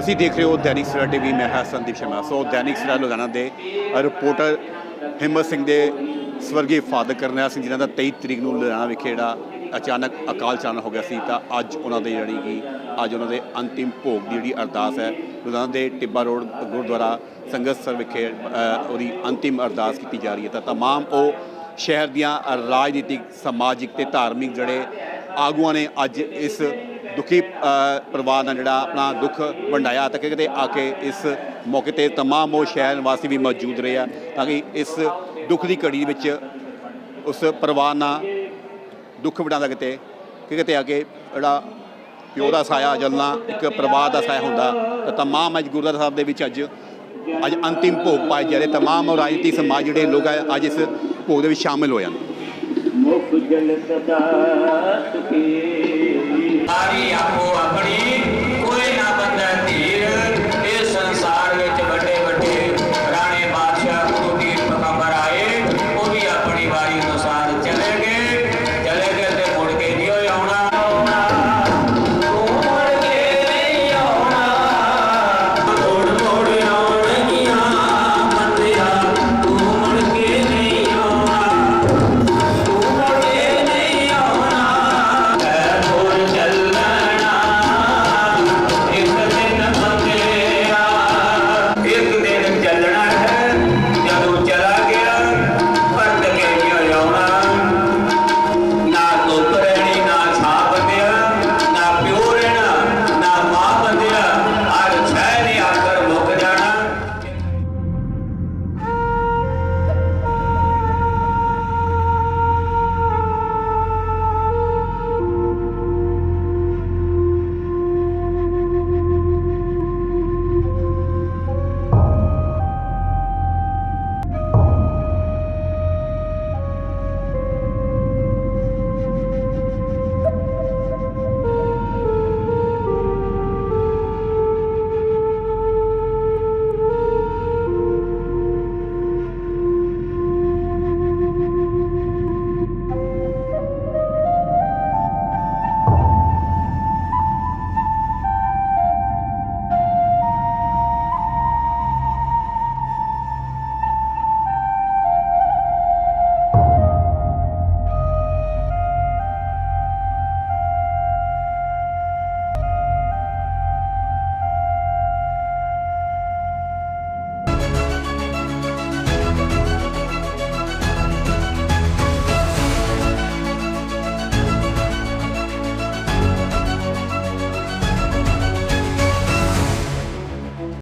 ਤੁਸੀਂ ਦੇਖ ਰਹੇ ਹੋ ਦੈਨਿਕ ਸਵੇਰਾ ਟੀਵੀ, ਮੈਂ ਹਾਂ ਸੰਦੀਪ ਸ਼ਰਮਾ। ਸੋ ਦੈਨਿਕ ਸਵੇਰਾ ਲੁਧਿਆਣਾ ਦੇ ਰਿਪੋਰਟਰ ਹਿੰਮਤ ਸਿੰਘ ਦੇ ਸਵਰਗੀ ਫਾਦਰ ਕਰਨੈਲ ਸਿੰਘ ਜਿਨ੍ਹਾਂ ਦਾ 23 ਤਰੀਕ ਨੂੰ ਲੁਧਿਆਣਾ ਵਿਖੇ ਜਿਹੜਾ ਅਚਾਨਕ ਅਕਾਲ ਚਲਾਣ ਹੋ ਗਿਆ ਸੀ, ਤਾਂ ਅੱਜ ਉਹਨਾਂ ਦੇ ਜਿਹੜੀ ਕਿ ਅੱਜ ਉਹਨਾਂ ਦੇ ਅੰਤਿਮ ਭੋਗ ਦੀ ਜਿਹੜੀ ਅਰਦਾਸ ਹੈ, ਲੁਧਿਆਣਾ ਦੇ ਟਿੱਬਾ ਰੋਡ ਗੁਰਦੁਆਰਾ ਸੰਗਤ ਸਰ ਵਿਖੇ ਉਹਦੀ ਅੰਤਿਮ ਅਰਦਾਸ ਕੀਤੀ ਜਾ ਰਹੀ ਹੈ। ਤਾਂ ਤਮਾਮ ਉਹ ਸ਼ਹਿਰ ਦੀਆਂ ਰਾਜਨੀਤਿਕ, ਸਮਾਜਿਕ ਤੇ ਧਾਰਮਿਕ ਜਿਹੜੇ ਆਗੂਆਂ ਨੇ ਅੱਜ ਇਸ ਦੁਖੀ ਅ, ਪਰਿਵਾਰ ਨਾਲ ਜਿਹੜਾ ਆਪਣਾ ਦੁੱਖ ਵੰਡਾਇਆ ਤਾਂ ਕਿਤੇ ਆ ਕੇ ਇਸ ਮੌਕੇ ਤੇ तमाम ਉਹ ਸ਼ਹਿਰ ਨਿਵਾਸੀ ਵੀ ਮੌਜੂਦ ਰਹੇ ਆ ਤਾਂ ਕਿ ਇਸ ਦੁੱਖ ਦੀ ਘੜੀ ਵਿੱਚ ਉਸ ਪਰਿਵਾਰ ਨਾਲ ਦੁੱਖ ਵੰਡਾਉਂਦਾ ਕਿਤੇ ਕਿ ਕਿਤੇ ਆ ਕੇ ਜਿਹੜਾ ਪਿਓ ਦਾ ਸਾਇਆ ਜਲਣਾ ਇੱਕ ਪਰਿਵਾਰ ਦਾ ਸਾਇਆ ਹੁੰਦਾ ਤਾਂ तमाम ਅੱਜ ਗੁਰਦੁਆਰਾ ਸਾਹਿਬ ਦੇ ਵਿੱਚ ਅੱਜ ਅੱਜ ਅੰਤਿਮ ਭੋਗ ਪਾਏ ਜਾ ਰਹੇ तमाम ਰਾਜਨੀਤਿਕ ਸਮਾਜ ਜਿਹੜੇ ਲੋਕ ਆ ਅੱਜ ਇਸ ਭੋਗ ਦੇ ਵਿੱਚ ਸ਼ਾਮਿਲ ਹੋਏ ਹਨ ਮੁਖ ਜਲ ਸਦਾ ਸੁਖੀ ਸਾਰੀ ਆਪੋ ਆਪਣੀ